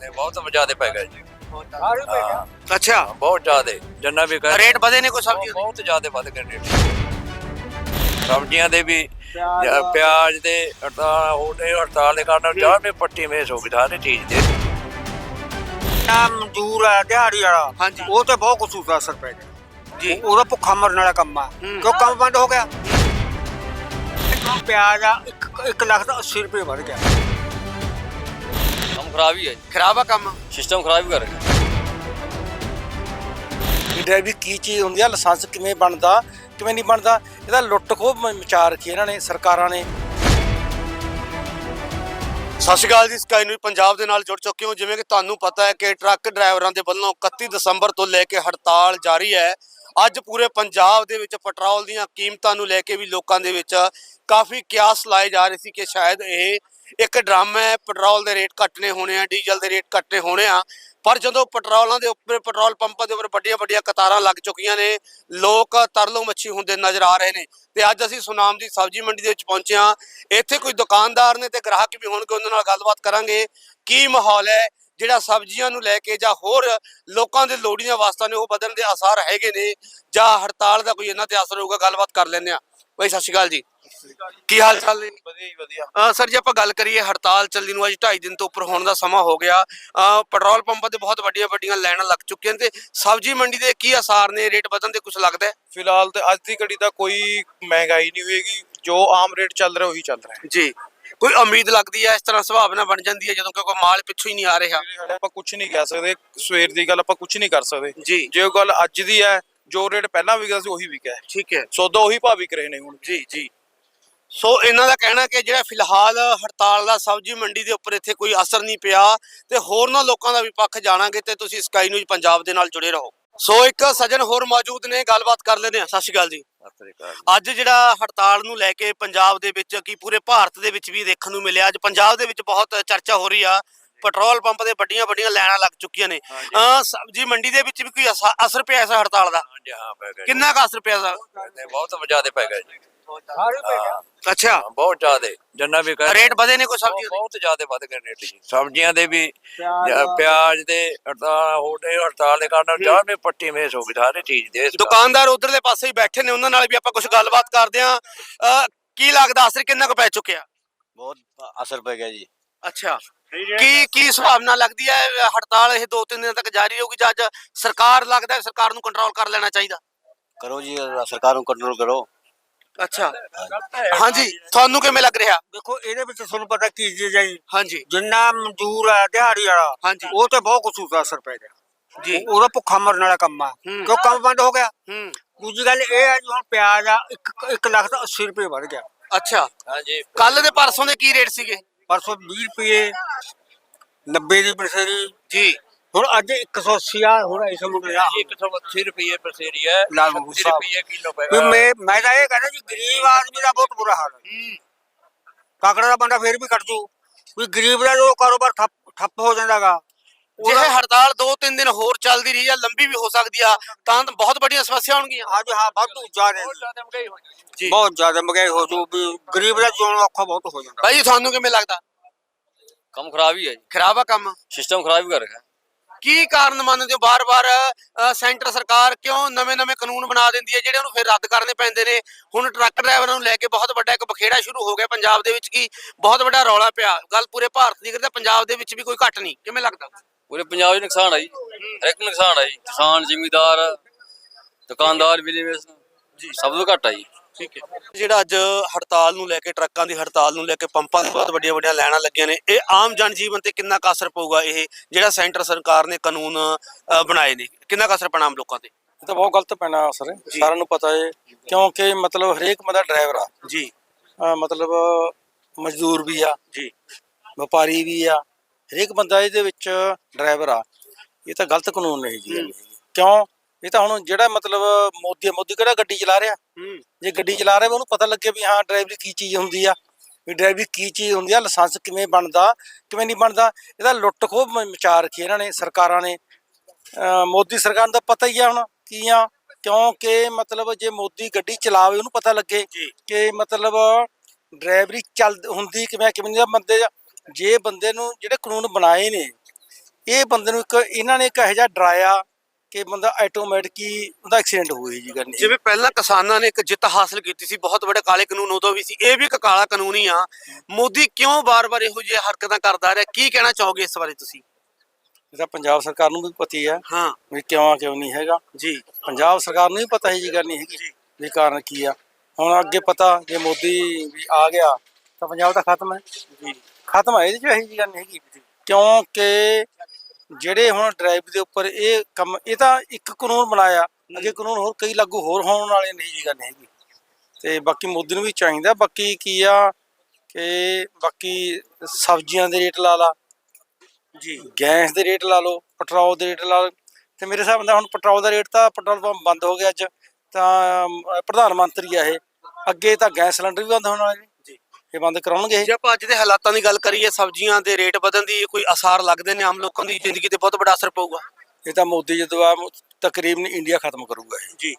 ਨੇ ਬਹੁਤ ਜ਼ਿਆਦਾ ਪੈ ਗਿਆ ਜੀ। ਅੱਛਾ। ਬਹੁਤ ਜ਼ਿਆਦਾ ਜਿੰਨਾ ਵੀ ਕਰ ਰੇਟ ਵਧੇ ਨੇ ਕੋਈ ਸਬਜ਼ੀ ਦੇ? ਬਹੁਤ ਜ਼ਿਆਦਾ ਵੱਧ ਗਏ ਰੇਟ। ਸਬਜ਼ੀਆਂ ਦੇ ਵੀ ਜਾਂ ਪਿਆਜ਼ ਦੇ ਹੜਤਾਲ ਉਹਦੇ ਹੜਤਾਲ ਦੇ ਕਾਰਨ ਚਾਹ ਵੀ ਪੱਟੀ ਮੇਸ ਹੋ ਗਈ ਸਾਰੇ ਚੀਜ਼ ਦੇ। ਆ ਮਜ਼ਦੂਰ ਆ ਦਿਹਾੜੀ ਵਾਲਾ। ਹਾਂਜੀ। ਉਹ ਤੇ ਬਹੁਤ ਕੁਛ ਦਾ ਅਸਰ ਪੈ ਗਿਆ। ਜੀ। ਉਹ- ਉਹਦਾ ਭੁੱਖਾ ਮਰਨ ਵਾਲਾ ਕੰਮ ਆ। ਹੂੰ। ਕਿਉਂ ਕੰਮ ਬੰਦ ਹੋ ਗਿਆ? ਪਿਆਜ਼ ਆ 1 ਲੱਖ ਦਾ 80 ਰੁਪਏ ਵੱਧ ਗਿਆ। ਖਰਾਬ ਹੀ ਹੈ ਖਰਾਬ ਆ ਕੰਮ? ਸਿਸਟਮ ਖਰਾਬ ਹੀ ਕਰ ਰਿਹਾ ਵੀ ਡਰਾਈਵਰੀ ਕੀ ਚੀਜ਼ ਹੁੰਦੀ ਆ ਲਾਇਸੈਂਸ ਕਿਵੇਂ ਬਣਦਾ ਕਿਵੇਂ ਨਹੀਂ ਬਣਦਾ ਇਹਦਾ ਲੁੱਟ ਖੋਹ ਮ- ਮਚਾ ਰੱਖੀ ਇਹਨਾਂ ਨੇ ਸਰਕਾਰਾਂ ਨੇ। ਸਤਿ ਸ਼੍ਰੀ ਅਕਾਲ ਜੀ ਸਕਾਈ ਨਿਊਜ਼ ਪੰਜਾਬ ਦੇ ਨਾਲ ਜੁੜ ਚੁੱਕੇ ਹੋ। ਜਿਵੇਂ ਕਿ ਤੁਹਾਨੂੰ ਪਤਾ ਹੈ ਕਿ ਟਰੱਕ ਡਰਾਈਵਰਾਂ ਦੇ ਵੱਲੋਂ 31 ਦਸੰਬਰ ਤੋਂ ਲੈ ਕੇ ਹੜਤਾਲ ਜਾਰੀ ਹੈ। ਅੱਜ ਪੂਰੇ ਪੰਜਾਬ ਦੇ ਵਿੱਚ ਪੈਟਰੋਲ ਦੀਆਂ ਕੀਮਤਾਂ ਨੂੰ ਲੈ ਕੇ ਵੀ ਲੋਕਾਂ ਦੇ ਵਿੱਚ ਕਾਫੀ ਕਿਆਸ ਲਾਏ ਜਾ ਰਹੇ ਸੀ ਕਿ ਸ਼ਾਇਦ ਇਹ ਇੱਕ ਡਰਮ ਹੈ, ਪੈਟਰੋਲ ਦੇ ਰੇਟ ਘਟਨੇ ਹੋਣੇ ਆ, ਡੀਜ਼ਲ ਦੇ ਰੇਟ ਘਟਨੇ ਹੋਣੇ ਆ। ਪਰ ਜਦੋਂ ਪੈਟਰੋਲਾਂ ਦੇ ਉੱਪਰ, ਪੈਟਰੋਲ ਪੰਪਾਂ ਦੇ ਉੱਪਰ ਵੱਡੀਆਂ ਵੱਡੀਆਂ ਕਤਾਰਾਂ ਲੱਗ ਚੁੱਕੀਆਂ ਨੇ, ਲੋਕ ਤਰਲੋ ਮੱਛੀ ਹੁੰਦੇ ਨਜ਼ਰ ਆ ਰਹੇ ਨੇ। ਤੇ ਅੱਜ ਅਸੀਂ ਸੁਨਾਮ ਦੀ ਸਬਜ਼ੀ ਮੰਡੀ ਦੇ ਵਿੱਚ ਪਹੁੰਚੇ ਹਾਂ। ਇੱਥੇ ਕੋਈ ਦੁਕਾਨਦਾਰ ਨੇ ਤੇ ਗ੍ਰਾਹਕ ਵੀ ਹੋਣਗੇ, ਉਹਨਾਂ ਨਾਲ ਗੱਲਬਾਤ ਕਰਾਂਗੇ। ਕੀ ਮਾਹੌਲ ਹੈ? ਜਿਹੜਾ ਸਬਜ਼ੀਆਂ ਨੂੰ ਲੈ ਕੇ ਜਾਂ ਹੋਰ ਲੋਕਾਂ ਦੇ ਲੋੜੀਆਂ ਵਾਸਤਾ ਨੇ ਉਹ ਬਦਲਣ ਦੇ ਆਸਾਰ ਹੈਗੇ ਨੇ ਜਾਂ ਹੜਤਾਲ ਦਾ ਕੋਈ ਇਹਨਾਂ ਤੇ ਅਸਰ ਹੋਊਗਾ, ਗੱਲਬਾਤ ਕਰ ਲੈਂਦੇ ਆ ਬਾਈ, ਸਤਿ ਸ਼੍ਰੀ ਅਕਾਲ ਜੀ। ਕੀ ਹਾਲ ਚਾਲ ਨੇ? ਵਧੀਆ ਜੀ ਵਧੀਆ। ਸਰ ਜੇ ਆਪਾਂ ਗੱਲ ਕਰੀਏ ਹੜਤਾਲ ਚੱਲੀ ਨੂੰ ਅੱਜ 2.5 ਦਿਨ ਤੋਂ ਉੱਪਰ ਹੋਣ ਦਾ ਸਮਾਂ ਹੋ ਗਿਆ। ਪੈਟਰੋਲ ਪੰਪਾਂ ਤੇ ਬਹੁਤ ਵੱਡੀਆਂ ਵੱਡੀਆਂ ਲਾਈਨਾਂ ਲੱਗ ਚੁੱਕੀਆਂ ਤੇ ਸਬਜ਼ੀ ਮੰਡੀ ਦੇ ਕੀ ਅਸਾਰ ਨੇ? ਰੇਟ ਵਧਣ ਦੇ ਕੁਝ ਲੱਗਦਾ ਫਿਲਹਾਲ ਤੇ ਅੱਜ ਦੀ ਘੜੀ ਦਾ ਕੋਈ ਮਹਿੰਗਾਈ ਨਹੀਂ ਹੋਏਗੀ। ਜੋ ਆਮ ਰੇਟ ਚੱਲ ਰਿਹਾ ਉਹੀ ਚੱਲ ਰਿਹਾ ਜੀ। ਕੋਈ ਉਮੀਦ ਲੱਗਦੀ ਹੈ ਇਸ ਤਰ੍ਹਾਂ ਸੁਭਾਵਨਾ ਬਣ ਜਾਂਦੀ ਹੈ ਜਦੋਂ ਕੋਈ ਮਾਲ ਪਿੱਛੋਂ ਹੀ ਨਹੀਂ ਆ ਰਿਹਾ? ਆਪਾਂ ਕੁਝ ਨਹੀਂ ਕਹਿ ਸਕਦੇ। ਸਵੇਰ ਦੀ ਗੱਲ ਆਪਾਂ ਕੁਝ ਨਹੀਂ ਕਰ ਸਕਦੇ। ਜੀ। ਜੇ ਉਹ ਗੱਲ ਅੱਜ ਦੀ ਹੈ ਜੋ ਰੇਟ ਪਹਿਲਾਂ ਵਿਕਦਾ ਸੀ ਉਹੀ ਵਿਕਿਆ ਠੀਕ ਹੈ। ਸੌਦਾ ਉਹੀ ਭਾਅ ਵਿਕ ਰਹੇ ਨੇ ਹੁਣ। ਜੀ ਜੀ। ਸੋ ਇਹਨਾਂ ਦਾ ਕਹਿਣਾ ਕਿ ਜਿਹੜਾ ਫਿਲਹਾਲ ਹੜਤਾਲ ਦਾ ਸਬਜ਼ੀ ਮੰਡੀ ਦੇ ਉੱਪਰ ਇੱਥੇ ਕੋਈ ਅਸਰ ਨਹੀਂ ਪਿਆ ਤੇ ਹੋਰਨਾਂ ਲੋਕਾਂ ਦਾ ਵੀ ਪੱਖ ਜਾਣਾਂਗੇ ਤੇ ਤੁਸੀਂ ਸਕਾਈ ਨਿਊਜ਼ ਪੰਜਾਬ ਦੇ ਨਾਲ ਜੁੜੇ ਰਹੋ। ਸੋ ਇੱਕ ਸੱਜਣ ਹੋਰ ਮੌਜੂਦ ਨੇ ਗੱਲਬਾਤ ਕਰ ਲੈਂਦੇ ਹਾਂ। ਸਤਿ ਸ਼੍ਰੀ ਅਕਾਲ ਜੀ। ਅੱਜ ਜਿਹੜਾ ਹੜਤਾਲ ਨੂੰ ਲੈ ਕੇ ਪੰਜਾਬ ਦੇ ਵਿੱਚ ਕੀ ਪੂਰੇ ਭਾਰਤ ਦੇ ਵਿੱਚ ਵੀ ਦੇਖਣ ਨੂੰ ਮਿਲਿਆ। ਅੱਜ ਪੰਜਾਬ ਦੇ ਵਿੱਚ ਬਹੁਤ ਚਰਚਾ ਹੋ ਰਹੀ ਆ। ਪੈਟਰੋਲ ਪੰਪ ਦੇ ਵੱਡੀਆਂ ਵੱਡੀਆਂ ਲਾਈਨਾਂ ਲੱਗ ਚੁੱਕੀਆਂ ਨੇ। ਸਬਜ਼ੀ ਮੰਡੀ ਦੇ ਵਿੱਚ ਵੀ ਕੋਈ ਅਸਾ- ਅਸਰ ਪਿਆ ਇਸ ਹੜਤਾਲ ਦਾ? ਹਾਂਜੀ ਹਾਂ ਪੈ ਗਿਆ ਜੀ। ਕਿੰਨਾ ਕੁ ਅਸਰ ਪਿਆ ਸਰ ਬਹੁਤ ਜ਼ਿਆਦਾ ਪੈ ਗਿਆ ਜੀ। ਅੱਛਾ। ਬਹੁਤ ਜ਼ਿਆਦਾ। ਜਿੰਨਾ ਵੀ ਕਰ ਰੇਟ ਵਧੇ ਨੇ ਕੋਈ ਸਬਜ਼ੀ ਬਹੁਤ ਜ਼ਿਆਦਾ ਵੱਧ ਗਏ ਰੇਟ ਜੀ। ਸਬਜ਼ੀਆਂ ਦੇ ਵੀ ਜਾਂ ਪਿਆਜ਼ ਦੇ ਹੜਤਾਲ ਉਹਦੇ ਹੜਤਾਲ ਦੇ ਕਾਰਨ ਚਾਹ ਵੀ ਪੱਟੀ ਮੇਸ ਹੋ ਗਈ ਸਾਰੇ ਚੀਜ਼ ਦੇ। ਦੁਕਾਨਦਾਰ ਉਧਰਲੇ ਪਾਸੇ ਹੀ ਬੈਠੇ ਨੇ ਉਹਨਾਂ ਨਾਲ ਵੀ ਆਪਾਂ ਕੁਝ ਗੱਲਬਾਤ ਕਰਦੇ ਆਂ ਕੀ ਲੱਗਦਾ ਅਸਰ ਕਿੰਨਾ ਕੁ ਪੈ ਚੁੱਕਿਆ? ਬਹੁਤ ਅਸਰ ਪੈ ਗਿਆ ਜੀ। ਅੱਛਾ। ਕੀ ਕੀ ਸੁਭਾਵਨਾ ਲੱਗਦੀ ਹੈ ਹੜਤਾਲ ਇਹ ਦੋ ਤਿੰਨ ਦਿਨ ਤੱਕ ਜਾਰੀ ਰਹੂਗੀ ਜਾਂ ਅੱਜ ਸਰਕਾਰ ਲੱਗਦਾ ਹੈ ਸਰਕਾਰ ਨੂੰ ਕੰਟਰੋਲ ਕਰ ਲੈਣਾ ਚਾਹੀਦਾ? ਕਰੋ ਜੀ ਸਰਕਾਰ ਨੂੰ ਕੰਟਰੋਲ ਕਰੋ। ਅੱਛਾ। ਹਾਂਜੀ ਤੁਹਾਨੂੰ ਕਿਵੇਂ ਲੱਗ ਰਿਹਾ? ਦੇਖੋ ਇਹਦੇ ਵਿੱਚ ਤੁਹਾਨੂੰ ਪਤਾ ਕੀ ਚੀਜ਼ ਹੈ ਜੀ। ਹਾਂਜੀ। ਜਿੰਨਾ ਮਜ਼ਦੂਰ ਆ ਦਿਹਾੜੀ ਵਾਲਾ ਹਾਂਜੀ। ਉਹ ਤੇ ਬਹੁਤ ਦਾ ਅਸਰ ਪੈ ਗਿਆ ਜੀ। ਉਹ- ਉਹਦਾ ਭੁੱਖਾ ਮਰਨ ਵਾਲਾ ਕੰਮ ਆ। ਹੂੰ। ਕਿਉਂ ਕੰਮ ਬੰਦ ਹੋ ਗਿਆ? ਹੂੰ। ਦੂਜੀ ਗੱਲ ਇਹ ਆ ਜੀ ਹੁਣ ਪਿਆਜ਼ ਆ 1 ਲੱਖ ਦਾ 80 ਰੁਪਏ ਵੱਧ ਗਿਆ। ਅੱਛਾ। ਹਾਂਜੀ। ਕੱਲ ਦੇ ਪਰਸੋਂ ਦੇ ਕੀ ਰੇਟ ਸੀਗੇ? ਪਰਸੋਂ 20 ਰੁਪਏ 90 ਦੀ ਬਰਸੇਰੀ ਜੀ। ਹੁਣ ਅੱਜ 180 ਆ ਹੁਣ ਇਸ ਮੁੰਡੇ ਆ 180 ਰੁਪਏ ਪਸੇਰੀ ਹੈ ਲਾਲ ਬਾਬੂ 80 ਸਾਹਿਬ। ਰੁਪਏ ਕਿਲੋ ਪੈ ਮੈਂ ਮੈਂ ਤਾਂ ਇਹ ਕਹਿੰਦਾ ਜੀ ਗਰੀਬ ਆਦਮੀ ਦਾ ਬਹੁਤ ਬੁਰਾ ਹਾਲ ਹੈ। ਕਾਕੜਾ ਦਾ ਬੰਦਾ ਫੇਰ ਵੀ ਕੱਟ ਜੂ। ਵੀ ਗਰੀਬ ਦਾ ਜੋ ਕਾਰੋਬਾਰ ਠੱਪ ਠੱਪ ਹੋ ਜਾਂਦਾਗਾ ਜੇ ਇਹ ਹੜਤਾਲ ਦੋ ਤਿੰਨ ਦਿਨ ਹੋਰ ਚੱਲਦੀ ਰਹੀ ਜਾਂ ਲੰਬੀ ਵੀ ਹੋ ਸਕਦੀ ਆ ਤਾਂ ਬਹੁਤ ਵੱਡੀਆਂ ਸਮੱਸਿਆ ਹੋਣਗੀਆਂ। ਅੱਜ ਹਾਂ ਵਾਧੂ ਜ਼ਿਆਦਾ। ਜੀ। ਬਹੁਤ ਜ਼ਿਆਦਾ ਮਹਿੰਗਾਈ ਹੋ ਜੂ ਵੀ ਗਰੀਬ ਦਾ ਜਿਉਣਾ ਔਖਾ ਬਹੁਤ ਹੋ ਜਾਂਦਾ। ਭਾਈ ਜੀ ਤੁਹਾਨੂੰ ਕਿਵੇਂ ਲੱਗਦਾ? ਕੰਮ ਖਰਾਬ ਹੀ ਹੈ ਖਰਾਬ ਆ ਕੰਮ? ਸਿਸਟਮ ਖਰਾਬ ਹੀ ਕਰ ਰਿਹਾ ਕੀ ਕਾਰਨ ਮੰਨਦੇ ਹੋ? ਬਾਰ-ਬਾਰ ਸੈਂਟਰ ਸਰਕਾਰ ਕਿਉਂ ਨਵੇਂ-ਨਵੇਂ ਕਾਨੂੰਨ ਬਣਾ ਦਿੰਦੀ ਹੈ? ਜਿਹੜੇ ਉਹਨੂੰ ਫਿਰ ਰੱਦ ਕਰਨੇ ਪੈਂਦੇ ਨੇ। ਹੁਣ ਟਰੱਕ ਡਰਾਈਵਰਾਂ ਨੂੰ ਲੈ ਕੇ ਬਹੁਤ ਵੱਡਾ ਇੱਕ ਬਖੇੜਾ ਸ਼ੁਰੂ ਹੋ ਗਿਆ ਪੰਜਾਬ ਦੇ ਵਿੱਚ ਕੀ ਬਹੁਤ ਵੱਡਾ ਰੌਲਾ ਪਿਆ। ਗੱਲ ਪੂਰੇ ਭਾਰਤ ਦੀ ਕਰਦਾ ਪੰਜਾਬ ਦੇ ਵਿੱਚ ਵੀ ਕੋਈ ਘੱਟ ਨਹੀਂ। ਕਿਵੇਂ ਲੱਗਦਾ? ਪੂਰੇ ਪੰਜਾਬ 'ਚ ਨੁਕਸਾਨ ਆਈ ਹਰ ਇੱਕ ਨੂੰ ਨੁਕਸਾਨ ਆਈ ਕਿਸਾਨ ਜ਼ਿਮੀਦਾਰ ਦੁਕਾਨਦਾਰ ਬਿਜ਼ਨਸ ਜੀ। ਸਭ ਤੋਂ ਘੱਟ ਆਈ ਠੀਕ ਹੈ। ਜਿਹੜਾ ਅੱਜ ਹੜਤਾਲ ਨੂੰ ਲੈ ਕੇ ਟਰੱਕਾਂ ਦੀ ਹੜਤਾਲ ਨੂੰ ਲੈ ਕੇ ਪੰਪਾਂ ਤੇ ਬਹੁਤ ਵੱਡੀਆਂ ਵੱਡੀਆਂ ਲਾਈਨਾਂ ਲੱਗੀਆਂ ਨੇ ਇਹ ਆਮ ਜਨ ਜੀਵਨ ਤੇ ਕਿੰਨਾ ਕੁ ਅਸਰ ਪਊਗਾ ਇਹ ਜਿਹੜਾ ਸੈਂਟਰ ਸਰਕਾਰ ਨੇ ਕਾਨੂੰਨ ਅ, ਬਣਾਏ ਨੇ? ਕਿੰਨਾ ਕੁ ਅਸਰ ਪੈਣਾ ਆਮ ਲੋਕਾਂ ਤੇ? ਇਹ ਤਾਂ ਬਹੁਤ ਗਲਤ ਪੈਣਾ ਅਸਰ ਸਾਰਿਆਂ ਨੂੰ ਪਤਾ ਹੈ ਕਿਉਂਕਿ ਮਤਲਬ ਹਰੇਕ ਬੰਦਾ ਡਰਾਈਵਰ ਆ। ਜੀ। ਅਹ ਮਤਲਬ ਮਜ਼ਦੂਰ ਵੀ ਆ ਜੀ। ਵਪਾਰੀ ਵੀ ਆ ਹਰੇਕ ਬੰਦਾ ਇਹਦੇ ਵਿੱਚ ਡਰਾਈਵਰ ਆ। ਇਹ ਤਾਂ ਗਲਤ ਕਾਨੂੰਨ ਨਹੀਂ ਜੀ। ਕਿਉਂ? ਇਹ ਤਾਂ ਹੁਣ ਜਿਹੜਾ ਮਤਲਬ ਮੋਦੀ ਮੋਦੀ ਕਿਹੜਾ ਗੱਡੀ ਚਲਾ ਰਿਹਾ? ਹੂੰ। ਜੇ ਗੱਡੀ ਚਲਾ ਰਿਹਾ ਵਾ ਉਹਨੂੰ ਪਤਾ ਲੱਗੇ ਵੀ ਹਾਂ ਡਰਾਈਵਰੀ ਕੀ ਚੀਜ਼ ਹੁੰਦੀ ਆ ਵੀ ਡਰਾਈਵਰੀ ਕੀ ਚੀਜ਼ ਹੁੰਦੀ ਆ ਲਾਇਸੈਂਸ ਕਿਵੇਂ ਬਣਦਾ ਕਿਵੇਂ ਨਹੀਂ ਬਣਦਾ ਇਹਦਾ ਲੁੱਟ ਖੋਹ ਮ- ਮਚਾ ਰੱਖੀ ਇਹਨਾਂ ਨੇ ਸਰਕਾਰਾਂ ਨੇ। ਅਹ ਮੋਦੀ ਸਰਕਾਰ ਨੂੰ ਤਾਂ ਪਤਾ ਹੀ ਆ ਹੁਣ ਕੀ ਆ ਕਿਉਂਕਿ ਮਤਲਬ ਜੇ ਮੋਦੀ ਗੱਡੀ ਚਲਾਵੇ ਉਹਨੂੰ ਪਤਾ ਲੱਗੇ ਜੀ। ਕਿ ਮਤਲਬ ਡਰਾਈਵਰੀ ਚੱਲ ਹੁੰਦੀ ਕਿਵੇਂ ਕਿਵੇਂ ਦਾ ਬੰਦੇ ਜੇ ਬੰਦੇ ਨੂੰ ਜਿਹੜੇ ਕਾਨੂੰਨ ਬਣਾਏ ਨੇ ਇਹ ਬੰਦੇ ਨੂੰ ਇੱਕ ਇਹਨਾਂ ਨੇ ਇੱਕ ਇਹੋ ਜਿਹਾ ਡਰਾਇਆ ਕਿ ਬੰਦਾ ਆਟੋਮੈਟਿਕ ਹੀ ਉਹਦਾ ਐਕਸੀਡੈਂਟ ਹੋਈ ਜੀ ਨਹੀਂ ਜਿਵੇਂ ਪਹਿਲਾਂ ਕਿਸਾਨਾਂ ਨੇ ਇੱਕ ਜਿੱਤ ਹਾਸਲ ਕੀਤੀ ਸੀ ਬਹੁਤ ਵੱਡੇ ਕਾਲੇ ਕਾਨੂੰਨ ਉਦੋਂ ਵੀ ਸੀ ਇਹ ਵੀ ਇੱਕ ਕਾਲਾ ਕਾਨੂੰਨ ਹੀ ਆ। ਮੋਦੀ ਕਿਉਂ ਬਾਰ-ਬਾਰ ਇਹੋ ਜਿਹੇ ਹਰਕਤਾਂ ਕਰਦਾ ਰਿਹਾ? ਕੀ ਕਹਿਣਾ ਚਾਹੋਗੇ ਇਸ ਬਾਰੇ ਤੁਸੀਂ? ਇਹ ਤਾਂ ਪੰਜਾਬ ਸਰਕਾਰ ਨੂੰ ਵੀ ਪਤੀ ਹੈ ਹਾਂ। ਵੀ ਕਿਉਂ ਕਿਉਂ ਨਹੀਂ ਹੈਗਾ। ਜੀ। ਪੰਜਾਬ ਸਰਕਾਰ ਨੂੰ ਵੀ ਪਤਾ ਹੈ ਜੀ ਗੱਲ ਨਹੀਂ ਹੈਗੀ ਵੀ ਕਾਰਨ ਕੀ ਆ। ਹੁਣ ਅੱਗੇ ਪਤਾ ਜੇ ਮੋਦੀ ਵੀ ਆ ਗਿਆ ਤਾਂ ਪੰਜਾਬ ਤਾਂ ਖਤਮ ਹੈ। ਜੀ। ਖਤਮ ਹੈ ਇਹਦੇ ਚ ਇਹੀ ਜੀ ਗੱਲ ਨਹੀਂ ਹੈਗੀ। ਕਿਉਂਕਿ ਜਿਹੜੇ ਹੁਣ ਡਰਾਈਵ ਦੇ ਉੱਪਰ ਇਹ ਕੰਮ ਇਹ ਤਾਂ ਇੱਕ ਕਾਨੂੰਨ ਬਣਾਇਆ। ਅੱਗੇ ਕਾਨੂੰਨ ਹੋਰ ਕਈ ਲਾਗੂ ਹੋਰ ਹੋਣ ਵਾਲੇ ਨਹੀਂ ਜੀ ਗੱਲ ਹੈਗੀ। ਤੇ ਬਾਕੀ ਮੋਦੀ ਨੂੰ ਵੀ ਚਾਹੀਦਾ ਬਾਕੀ ਕੀ ਆ ਕਿ ਬਾਕੀ ਸਬਜ਼ੀਆਂ ਦੇ ਰੇਟ ਲਾ ਲਾ। ਜੀ। ਗੈਸ ਦੇ ਰੇਟ ਲਾ ਲਓ ਪੈਟਰੋਲ ਦੇ ਰੇਟ ਲਾ ਲਓ। ਤੇ ਮੇਰੇ ਹਿਸਾਬ ਨਾਲ ਹੁਣ ਪੈਟਰੋਲ ਦਾ ਰੇਟ ਤਾਂ ਪੈਟਰੋਲ ਪੰਪ ਬੰਦ ਹੋ ਗਿਆ ਅੱਜ ਤਾਂ ਪ੍ਰਧਾਨ ਮੰਤਰੀ ਆ ਇਹ। ਅੱਗੇ ਤਾਂ ਗੈਸ ਸਿਲੰਡਰ ਵੀ ਬੰਦ ਹੋਣ ਵਾਲੇ ਨੇ। ਜੀ। ਇਹ ਬੰਦ ਕਰਾਉਣਗੇ। ਜੇ ਆਪਾਂ ਅੱਜ ਦੇ ਹਾਲਾਤਾਂ ਦੀ ਗੱਲ ਕਰੀਏ ਸਬਜ਼ੀਆਂ ਦੇ ਰੇਟ ਵਧਣ ਦੀ ਕੋਈ ਅਸਾਰ ਲੱਗਦੇ ਨੇ ਆਮ ਲੋਕਾਂ ਦੀ ਜ਼ਿੰਦਗੀ ਤੇ ਬਹੁਤ ਵੱਡਾ ਅਸਰ ਪਊਗਾ। ਇਹ ਤਾਂ ਮੋਦੀ ਜਦੋਂ ਆ ਤਕਰੀਬਨ ਇੰਡੀਆ ਖਤਮ ਕਰੂਗਾ ਇਹ। ਜੀ।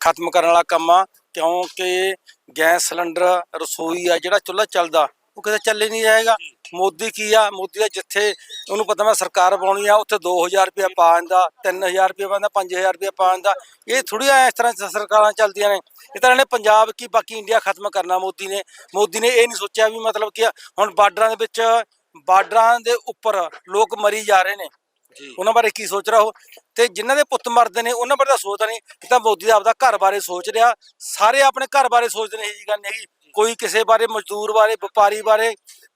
ਖਤਮ ਕਰਨ ਵਾਲਾ ਕੰਮ ਆ ਕਿਉਂਕਿ ਗੈਸ ਸਿਲੰਡਰ ਰਸੋਈ ਆ ਜਿਹੜਾ ਚੁੱਲ੍ਹਾ ਚੱਲਦਾ ਉਹ ਕਿਤੇ ਚੱਲੇ ਨਹੀਂ ਜਾਏਗਾ ਮੋਦੀ ਕੀ ਆ? ਮੋਦੀ ਦਾ ਜਿੱਥੇ ਉਹਨੂੰ ਪਤਾ ਮੈਂ ਸਰਕਾਰ ਪਾਉਣੀ ਆ ਉੱਥੇ 2000 ਰੁਪਇਆ ਪਾ ਦਿੰਦਾ 3000 ਰੁਪਇਆ ਪਾਉਂਦਾ 5000 ਰੁਪਇਆ ਪਾ ਦਿੰਦਾ ਇਹ ਥੋੜੀ ਇਸ ਤਰ੍ਹਾਂ ਸਰਕਾਰਾਂ ਚੱਲਦੀਆਂ ਨੇ। ਇਹ ਤਾਂ ਇਹਨੇ ਪੰਜਾਬ ਕੀ ਬਾਕੀ ਇੰਡੀਆ ਖਤਮ ਕਰਨਾ ਮੋਦੀ ਨੇ। ਮੋਦੀ ਨੇ ਇਹ ਨਹੀਂ ਸੋਚਿਆ ਵੀ ਮਤਲਬ ਕਿ ਹੁਣ ਬਾਰਡਰਾਂ ਦੇ ਵਿੱਚ ਬਾਰਡਰਾਂ ਦੇ ਉੱਪਰ ਲੋਕ ਮਰੀ ਜਾ ਰਹੇ ਨੇ। ਉਹਨਾਂ ਬਾਰੇ ਕੀ ਸੋਚ ਰਿਹਾ ਉਹ? ਤੇ ਜਿਨ੍ਹਾਂ ਦੇ ਪੁੱਤ ਮਰਦੇ ਨੇ ਉਹਨਾਂ ਬਾਰੇ ਤਾਂ ਸੋਚਦਾ ਨਹੀਂ। ਤਾਂ ਮੋਦੀ ਦਾ ਆਪਦਾ ਘਰ ਬਾਰੇ ਸੋਚ ਰਿਹਾ। ਸਾਰੇ ਆਪਣੇ ਘਰ ਬਾਰੇ ਸੋਚਦੇ ਨੇ ਇਹ ਜੀ ਗੱਲ ਨਹੀਂ ਕੋਈ ਕਿਸੇ ਬਾਰੇ ਮਜ਼ਦੂਰ ਬਾਰੇ ਵਪਾਰੀ ਬਾਰੇ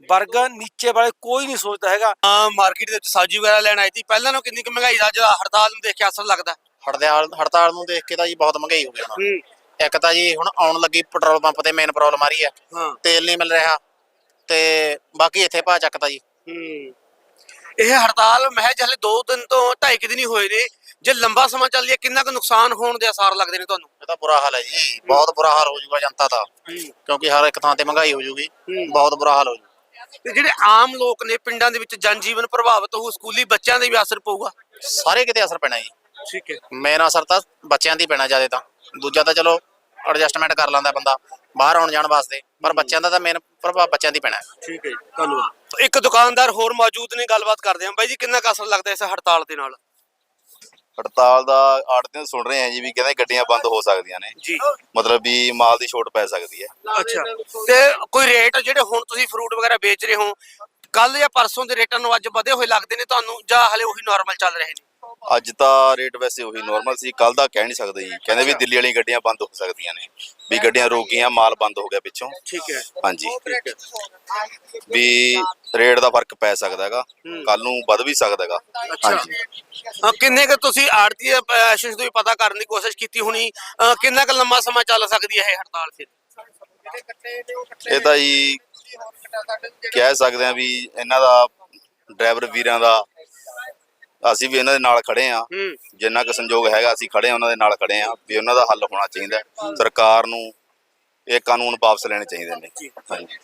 ਵਰਗ ਨੀਚੇ ਵਾਲੇ ਕੋਈ ਨਹੀਂ ਸੋਚਦਾ ਹੈਗਾ। ਆ ਮਾਰਕੀਟ ਦੇ ਵਿੱਚ ਸਬਜ਼ੀ ਵਗੈਰਾ ਲੈਣ ਆਈ ਸੀ। ਪਹਿਲਾਂ ਨਾਲੋਂ ਕਿੰਨੀ ਕੁ ਮਹਿੰਗਾਈ ਦਾ ਜਿਹੜਾ ਹੜਤਾਲ ਨੂੰ ਦੇਖ ਕੇ ਅਸਰ ਲੱਗਦਾ। ਹੜਤਾਲ ਹੜਤਾਲ ਨੂੰ ਦੇਖ ਕੇ ਤਾਂ ਜੀ ਬਹੁਤ ਮਹਿੰਗਾਈ ਹੋ ਗਈ ਹੁਣ। ਇੱਕ ਤਾਂ ਜੀ ਹੁਣ ਆਉਣ ਲੱਗੀ ਪੈਟਰੋਲ ਪੰਪ ਤੇ ਮੇਨ ਪ੍ਰੋਬਲਮ ਆ ਰਹੀ ਹੈ। ਤੇਲ ਨਹੀਂ ਮਿਲ ਰਿਹਾ। ਤੇ ਬਾਕੀ ਇੱਥੇ ਭਾਅ ਚੱਕਦਾ ਜੀ। ਇਹ ਹੜਤਾਲ ਮਹਿਜ ਹਲੇ 2 ਦਿਨ ਤੋਂ 2.5 ਦਿਨ ਹੀ ਹੋਏ ਨੇ। ਜੇ ਲੰਬਾ ਸਮਾਂ ਚੱਲਦੀ ਹੈ ਕਿੰਨਾ ਕੁ ਨੁਕਸਾਨ ਹੋਣ ਦੇ ਅਸਾਰ ਲੱਗਦੇ ਨੇ ਤੁਹਾਨੂੰ? ਇਹ ਤਾਂ ਬੁਰਾ ਹਾਲ ਹੈ ਜੀ। ਬਹੁਤ ਬੁਰਾ ਹਾਲ ਹੋ ਜਾਊਗਾ ਜਨਤਾ ਦਾ। ਕਿਉਂਕਿ ਹਰ ਇੱਕ ਥਾਂ ਤੇ ਮਹਿੰਗਾਈ ਹੋ ਜਾਊਗੀ। ਬਹੁਤ ਬੁਰਾ ਹਾਲ ਹੋ ਜਾਊ। ਤੇ ਜਿਹੜੇ ਆਮ ਲੋਕ ਨੇ ਪਿੰਡਾਂ ਦੇ ਵਿੱਚ ਜਨਜੀਵਨ ਪ੍ਰਭਾਵਿਤ ਹੋਊ ਸਕੂਲੀ ਬੱਚਿਆਂ ਦੇ ਵੀ ਅਸਰ ਪਊਗਾ? ਸਾਰੇ ਕਿਤੇ ਅਸਰ ਪੈਣਾ ਜੀ। ਠੀਕ ਹੈ। ਮੇਨ ਅਸਰ ਤਾਂ ਬੱਚਿਆਂ ਦੀ ਪੈਣਾ ਜ਼ਿਆਦਾ ਤਾਂ। ਦੂਜਾ ਤਾਂ ਚਲੋ ਐਡਜਸਟਮੈਂਟ ਕਰ ਲੈਂਦਾ ਬੰਦਾ। ਬਾਹਰ ਆਉਣ ਜਾਣ ਵਾਸਤੇ। ਪਰ ਬੱਚਿਆਂ ਦਾ ਤਾਂ ਮੇਨ ਪ੍ਰਭਾਵ ਬੱਚਿਆਂ ਦੀ ਪੈਣਾ। ਠੀਕ ਹੈ ਧੰਨਵਾਦ। ਇੱਕ ਦੁਕਾਨਦਾਰ ਹੋਰ ਮੌਜੂਦ ਨੇ ਗੱਲਬਾਤ ਕਰਦੇ ਹਾਂ। ਬਾਈ ਜੀ ਕਿੰਨਾ ਕੁ ਅਸਰ ਲੱਗਦਾ ਇਸ ਹੜਤਾਲ ਦੇ ਨਾਲ? ਹੜਤਾਲ ਦਾ ਆੜਤੀਆਂ ਸੁਣ ਰਹੇ ਆ ਜੀ ਵੀ ਕਹਿੰਦੇ ਗੱਡੀਆਂ ਬੰਦ ਹੋ ਸਕਦੀਆਂ ਨੇ। ਜੀ। ਮਤਲਬ ਵੀ ਮਾਲ ਦੀ ਛੋਟ ਪੈ ਸਕਦੀ ਹੈ। ਅੱਛਾ। ਤੇ ਕੋਈ ਰੇਟ ਜਿਹੜੇ ਹੁਣ ਤੁਸੀਂ ਫਰੂਟ ਵਗੈਰਾ ਵੇਚ ਰਹੇ ਹੋ ਕੱਲ ਜਾਂ ਪਰਸੋਂ ਦੇ ਰੇਟਾਂ ਨੂੰ ਅੱਜ ਵਧੇ ਹੋਏ ਲੱਗਦੇ ਨੇ ਤੁਹਾਨੂੰ ਜਾਂ ਹਲੇ ਉਹੀ ਨਾਰਮਲ ਚੱਲ ਰਹੇ ਨੇ? ਅੱਜ ਤਾਂ ਰੇਟ ਵੈਸੇ ਉਹੀ ਨਾਰਮਲ ਸੀ ਕੱਲ ਦਾ ਕਹਿ ਨਹੀਂ ਸਕਦੇ ਜੀ। ਕਹਿੰਦੇ ਵੀ ਦਿੱਲੀ ਵਾਲੀਆਂ ਗੱਡੀਆਂ ਬੰਦ ਹੋ ਸਕਦੀਆਂ ਨੇ। ਵੀ ਗੱਡੀਆਂ ਰੁਕ ਗਈਆਂ ਮਾਲ ਬੰਦ ਹੋ ਗਿਆ ਪਿੱਛੋਂ। ਠੀਕ ਹੈ। ਹਾਂਜੀ। ਵੀ ਰੇਟ ਦਾ ਫ਼ਰਕ ਪੈ ਸਕਦਾ ਹੈਗਾ। ਕੱਲ ਨੂੰ ਵੱਧ ਵੀ ਸਕਦਾ ਹੈਗਾ। ਹਾਂਜੀ। ਕਿੰਨੇ ਕੁ ਤੁਸੀਂ ਆੜਤੀ ਐਸੋਸੀਏਸ਼ਨ ਤੋਂ ਵੀ ਪਤਾ ਕਰਨ ਦੀ ਕੋਸ਼ਿਸ਼ ਕੀਤੀ ਹੋਣੀ? ਕਿੰਨਾ ਕੁ ਲੰਮਾ ਸਮਾਂ ਚੱਲ ਸਕਦੀ ਹੈ ਇਹ ਹੜਤਾਲ ਫਿਰ? ਇਹ ਤਾਂ ਜੀ ਕਹਿ ਸਕਦੇ ਆ ਵੀ ਇਹਨਾਂ ਦਾ ਡਰਾਈਵਰ ਵੀਰਾਂ ਦਾ ਅਸੀਂ ਵੀ ਇਹਨਾਂ ਦੇ ਨਾਲ ਖੜੇ ਆ ਹੂੰ। ਜਿੰਨਾ ਕੁ ਸੰਯੋਗ ਹੈਗਾ ਅਸੀਂ ਖੜੇ ਆ ਉਹਨਾਂ ਦੇ ਨਾਲ ਖੜੇ ਆ ਵੀ ਉਹਨਾਂ ਦਾ ਹੱਲ ਹੋਣਾ ਚਾਹੀਦਾ ਹੈ। ਸਰਕਾਰ ਨੂੰ ਇਹ ਕਾਨੂੰਨ ਵਾਪਸ ਲੈਣੇ ਚਾਹੀਦੇ ਨੇ। ਹਾਂਜੀ।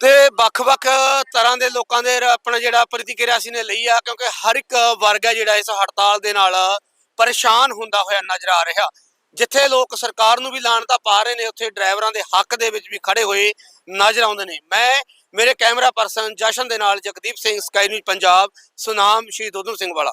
ਤੇ ਵੱਖ-ਵੱਖ ਤਰ੍ਹਾਂ ਦੇ ਲੋਕਾਂ ਦੇ ਆਪਣਾ ਜਿਹੜਾ ਪ੍ਰਤੀਕਿਰਿਆ ਅਸੀਂ ਨੇ ਲਈ ਆ, ਕਿਉਂਕਿ ਹਰ ਇੱਕ ਵਰਗ ਹੈ ਜਿਹੜਾ ਇਸ ਹੜਤਾਲ ਦੇ ਨਾਲ ਪਰੇਸ਼ਾਨ ਹੁੰਦਾ ਹੋਇਆ ਨਜ਼ਰ ਆ ਰਿਹਾ। ਜਿੱਥੇ ਲੋਕ ਸਰਕਾਰ ਨੂੰ ਵੀ ਲਾਣਤਾ ਪਾ ਰਹੇ ਨੇ, ਉੱਥੇ ਡਰਾਈਵਰਾਂ ਦੇ ਹੱਕ ਦੇ ਵਿੱਚ ਵੀ ਖੜੇ ਹੋਏ ਨਜ਼ਰ ਆਉਂਦੇ ਨੇ। ਮੈਂ, ਮੇਰੇ ਕੈਮਰਾ ਪਰਸਨ ਜਸ਼ਨ ਦੇ ਨਾਲ ਜਗਦੀਪ ਸਿੰਘ, ਸਕਾਈ ਨਿਊਜ਼ ਪੰਜਾਬ, ਸੁਨਾਮ ਸ਼ਹੀਦ ਉਧਮ ਸਿੰਘ ਵਾਲਾ।